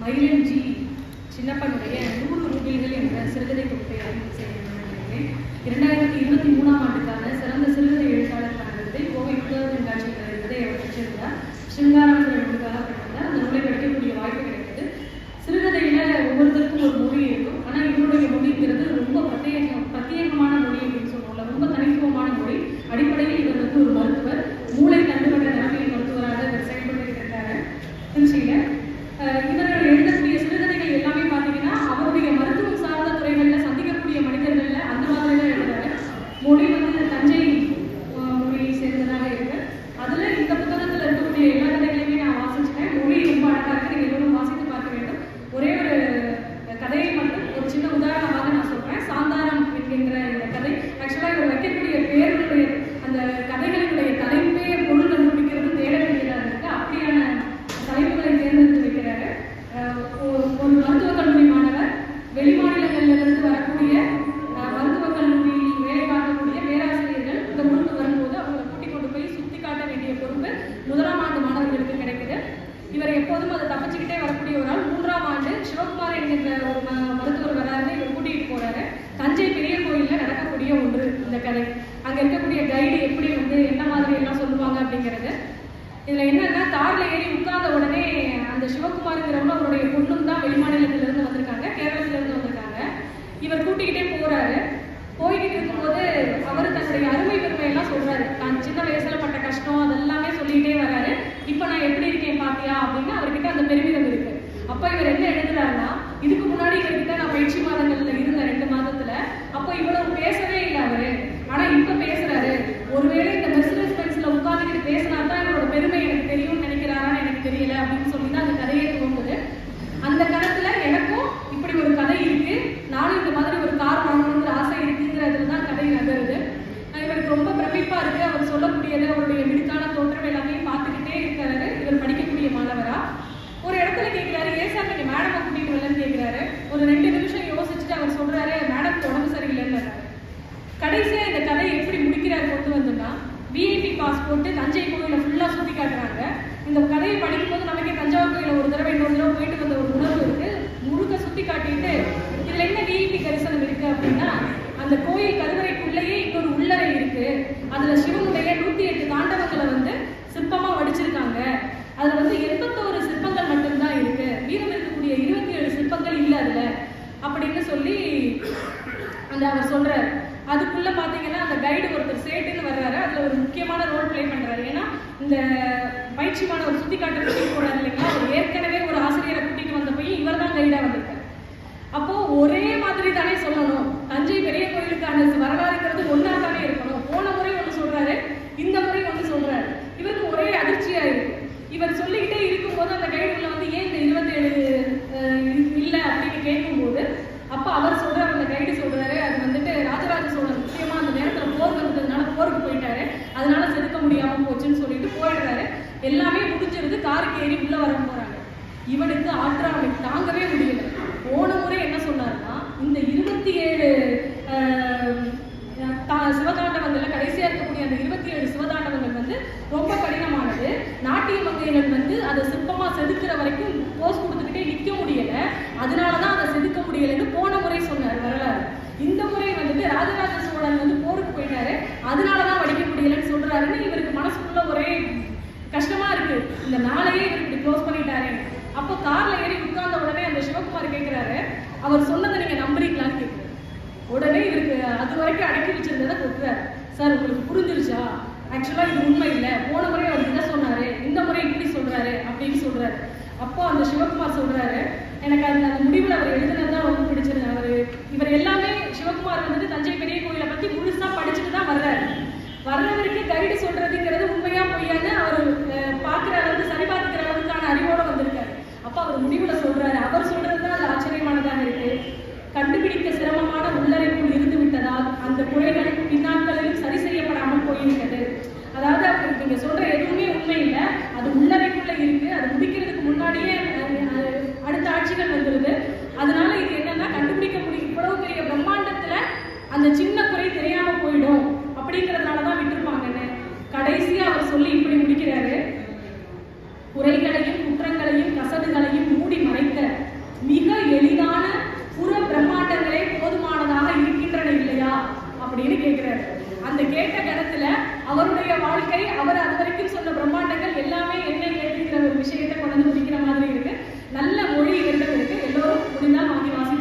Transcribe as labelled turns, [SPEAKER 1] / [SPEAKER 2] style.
[SPEAKER 1] மயிலஞ்சி சின்னப்பனுடைய நூறு ரூபில்கள் என்ற சிறுகதை தொகுப்பை அறிமுகம் செய்யப்பட்டிருக்கிறேன் இரண்டாயிரத்தி இருபத்தி மூணாம் ஆண்டுக்கான சிறந்த சிறுகதை எழுத்தாளருக்கான விருதை கோவை புத்தக கண்காட்சியில் விருதை அவர் பெற்றிருந்தார். சிங்காரம் நூலுக்காக பெற்றிருந்தார். அந்த நூலை படிக்கக்கூடிய வாய்ப்பு கிடைத்தது. சிறுகதையில ஒவ்வொருத்தருக்கும் ஒரு மொழி இருக்கும். ஆனால் இவருடைய மொழிங்கிறது ரொம்ப பிரத்யேக பிரத்யேகமான மொழி அப்படின்னு சொல்லுவோம்ல. ரொம்ப தனித்துவமான மொழி. அடிப்படையில் இவர் வந்து ஒரு மருத்துவர். மூளை தண்டுவட நரம்பியல் மருத்துவராக இவர் செயல்பட்டு இருக்காரு. திருச்சியில அஹ் இவர் எழுதக்கூடிய சிறுகதைகள் எல்லாமே பார்த்தீங்கன்னா அவருடைய மருத்துவம் சார்ந்த துறைகளில் சந்திக்கக்கூடிய மனிதர்கள்ல அந்த மாதிரி தான் எழுதுறாரு மொழி வந்து தஞ்சை அஹ், மொழியை சேர்ந்ததாக இருக்கு அதுல இந்த புத்தகத்துல இருக்கக்கூடிய எல்லா கதைகளையுமே நான் வாசிச்சிட்டேன் மொழி ரொம்ப அழகா இருக்கு நீங்க எல்லோரும் வாசித்து பார்க்க வேண்டும் ஒரே ஒரு கதையை மட்டும் ஒரு சின்ன உதாரணமாக நான் சொல்றேன் சாந்தாரம் என்கின்ற இந்த கதை ஆக்சுவலா இவர் வைக்கக்கூடிய பேருடைய அந்த கதைகளினுடைய தலைப்பே பொருள் கண்டுபிடிக்கிறது தேட வேண்டியதாக இருக்கு அப்படியான தலைப்புகளை தேர்ந்தெடுத்து வைக்கிறாரு அஹ் ஒரு ஒரு மருத்துவக் கல்லூரி மாணவர் வெளிமாநிலங்கள்ல இருந்து வரக்கூடிய அஹ், மருத்துவக் கல்லூரியில் வேலை பார்க்கக்கூடிய பேராசிரியர்கள் இந்த ஊருக்கு வரும்போது அவங்களை கூட்டிக் கொண்டு போய் சுத்தி காட்ட வேண்டிய பொறுப்பு முதலாம் ஆண்டு மாணவர்களுக்கு கிடைக்குது இவர் எப்போதும் அதை தப்பிச்சுக்கிட்டே வரக்கூடிய ஒரு ஆள். மூன்றாம் ஆண்டு சிவகுமார் என்கின்ற ஒரு மருத்துவர் வராரு இவர் கூட்டிகிட்டு போறாரு. தஞ்சை பெரிய கோயில்ல நடக்கக்கூடிய ஒன்று இந்த கதை. அங்க இருக்கக்கூடிய கைடு எப்படி வந்து என்ன மாதிரி எல்லாம் சொல்லுவாங்க அப்படிங்கிறது. இதுல என்னன்னா கார்ல ஏறி உட்கார்ந்த உடனே அந்த சிவகுமாருங்கிறவங்க அவருடைய பொண்ணும் தான் வெளிமாநிலத்துல இருந்து வந்திருக்காங்க கேரளத்துல இருந்து வந்திருக்காங்க. இவர் கூட்டிக்கிட்டே போறாரு. போய்கிட்டு இருக்கும்போது அவர் தன்னுடைய அருமை பெருமை எல்லாம் சொல்றாரு. தான் சின்ன வயசுல பட்ட கஷ்டம் அதெல்லாமே சொல்லிக்கிட்டே வராரு இப்ப நான் எப்படி இருக்கேன் பாத்தியா அப்படின்னு அவர்கிட்ட அந்த பெருமிதம் இருக்கு அப்ப இவர் என்ன எழுதுறாருன்னா இதுக்கு முன்னாடி இவர்கிட்ட நான் பயிற்சி மாதங்கள்ல இருந்தேன் ரெண்டு மாதத்துல அப்போ இவ்வளவு பேசவே இல்லை அவரு. ஆனா இப்ப பேசுறாரு. ஒருவேளை இந்த மெர்சிடஸ் பென்ஸ்ல உட்கார்ந்துட்டு பேசினா தான் இவரோட பெருமை எனக்கு தெரியும்னு நினைக்கிறாரான்னு எனக்கு தெரியல அப்படின்னு சொல்லி தான் அந்த கதையே துவங்குது. அந்த கணத்துல எனக்கும் இப்படி ஒரு கதை இருக்கு. நானும் இந்த மாதிரி ஒரு கார் வாங்கணுங்கிற ஆசை இருக்குங்கிறதுல தான் கதை நகருது. இவருக்கு ரொம்ப பிரமிப்பா இருக்கு. அவர் சொல்லக்கூடியது அவருடைய மிடுக்கான தோற்றம் எல்லாமே பார்த்து இருக்காரு இவர் படிக்கக்கூடிய மாணவரா ஒரு இடத்துல கேட்கிறாரு ஏன் சார் நீங்க மேடமை கூட்டிட்டு வரலன்னு கேட்கிறாரு ஒரு ரெண்டு நிமிஷம் யோசிச்சுட்டு அவர் சொல்றாரு மேடம் உடம்பு சரியில்லைன்னு கடைசியா இந்த கதை எப்படி முடிக்கிறார் கொண்டு வந்தோம்னா விஐபி பாஸ் போட்டு தஞ்சை கோயிலை ஃபுல்லா சுத்தி காட்டுறாங்க. இந்த கதையை படிக்கும்போது நமக்கே தஞ்சாவூர் கோயில ஒரு தடவை இன்னொரு தடவை போயிட்டு வந்த ஒரு உணர்வு இருக்கு. முழுக்க சுத்தி காட்டிட்டு இதுல என்ன விஐபி கரிசனம் இருக்கு அப்படின்னா அந்த கோயில் கருவறைக்குள்ளேயே இன்னொரு உள்ளறை இருக்கு அதுல சிவனுடைய நூத்தி எட்டு தாண்டவங்களை வந்து சிற்பமா வடிச்சிருக்காங்க அதுல வந்து எண்பத்தோரு சிற்பங்கள் மட்டும்தான் இருக்கு மீதம் இருக்கக்கூடிய இருபத்தி ஏழு சிற்பங்கள் இல்ல அதுல அப்படின்னு சொல்லி அந்த வர்றாரு அதுக்குள்ள பாத்தீங்கன்னா அந்த கைடு ஒருத்தர் சேட்டுன்னு வர்றாரு. அதுல ஒரு முக்கியமான ரோல் பிளே பண்றாரு. ஏன்னா இந்த பயிற்சி மாணவர் சுத்தி காட்டு கூட்டிட்டு போறாரு இல்லைங்களா? அவர் ஏற்கனவே ஒரு ஆசிரியரை கூட்டிட்டு வந்த போய் இவர் தான் கைடா வந்திருக்காரு. அப்போ ஒரே மாதிரி தானே சொல்லணும். தஞ்சை பெரிய கோயிலுக்கான வரலாறுங்கிறது ஒன்னா தானே இருக்கணும். போன முறை ஒண்ணு சொல்றாரு. இந்த முறை ஒண்ணு சொல்றாரு இவருக்கு ஒரே அதிர்ச்சியா இருக்கு இவர் சொல்லிக்கிட்டே இருக்கும்போது அந்த கைடுல வந்து ஏன் இந்த இருபத்தேழு இல்ல அப்படின்னு கேட்கும்போது அப்ப அவர் சொல்றாரு அந்த கைடு சொல்றாரு அது வந்துட்டு ராஜராஜ சோழன் முக்கியமா அந்த நேரத்துல போர் வந்ததுனால போருக்கு போயிட்டாரு அதனால செதுக்க முடியாம போச்சுன்னு சொல்லிட்டு போயிடுறாரு எல்லாமே முடிஞ்சிருது காருக்கு ஏறி உள்ள வர போறாங்க. இவனுக்கு ஆற்றாமை தாங்கவே முடியல. போன முறை என்ன சொன்னார்னா இந்த இருபத்தி ஏழு சிவதாண்டவங்கள்ல கடைசியா இருக்கக்கூடிய அந்த இருபத்தி ஏழு சிவதாண்டவங்கள் வந்து ரொம்ப கடினமானது. நாட்டிய மங்கைகள் வந்து அதை சிற்பமா செதுக்கிற வரைக்கும் போஸ் கொடுத்துக்கிட்டே நிக்க முடியல. அதனாலதான் அதை செதுக்க முடியலன்னு போன முறை சொன்னார் வரலாறு. இந்த முறை வந்துட்டு ராஜராஜ சோழன் வந்து இருக்கு. இந்த நாளையே இவர் இப்படி க்ளோஸ் பண்ணிட்டாரு. அப்போ கார்ல ஏறி உட்கார்ந்த உடனே அந்த சிவகுமார் கேட்கிறாரு அவர் சொன்னதை நீங்க நம்புறீங்களான்னு கேட்குறாரு உடனே இவருக்கு அது வரைக்கும் அடக்கி வச்சிருந்ததை கொடுக்குறாரு சார் உங்களுக்கு புரிஞ்சிருச்சா? ஆக்சுவலா இது உண்மை இல்லை. போன முறை அவர் இதை சொன்னாரு? இந்த முறை இப்படி சொல்றாரு அப்படின்னு சொல்றாரு. அப்போ அந்த சிவகுமார் சொல்றாரு எனக்கு அந்த அந்த முடிவில் அவர் எழுதுனது தான் ரொம்ப பிடிச்சிருந்தது அவர் இவர் எல்லாமே சிவகுமார் வந்து தஞ்சை பெரிய கோயிலை பத்தி முழுசா படிச்சுட்டு தான் வர்றாரு. வர்றவருக்கு கைடு சொல்றதுங்கிறது உண்மையா பொய்யான்னு அப்பா அவர் முடிவுல சொல்றாரு. அவர் சொல்றது தான் அது ஆச்சரியமானதாக இருக்கு. கண்டுபிடிக்க சிரமமான உள்ளறைக்குள் இருந்து விட்டதால் அந்த குறைகள் பின்னாட்களிலும் சரி செய்யப்படாமல் போயிருக்கிறது. அதாவது அப்ப நீங்க சொல்ற எதுவுமே உண்மை இல்லை. அது உள்ளறைக்குள்ள இருக்கு. அது முடிக்கிறதுக்கு முன்னாடியே அடுத்த ஆட்சிகள் வந்துருது. அதனால இது என்னன்னா கண்டுபிடிக்க முடியும் இவ்வளவு பெரிய பிரம்மாண்டத்துல அந்த சின்ன குறை தெரியாம போயிடும். அப்படிங்கிறதுனாலதான் விட்டுருப்பாங்கன்னு கடைசியா அவர் சொல்லி இப்படி முடிக்கிறாரு. குறைகளை கேட்ட கணத்துல அவருடைய வாழ்க்கை அவர் அது வரைக்கும் சொன்ன பிரம்மாண்டங்கள் எல்லாமே என்ன கேட்டுக்கிற ஒரு விஷயத்தை கொண்டு முடிக்கிற மாதிரி இருக்கு. நல்ல மொழி இருந்தது இருக்கு. எல்லோரும் முடிந்தால் வாங்கி வாசி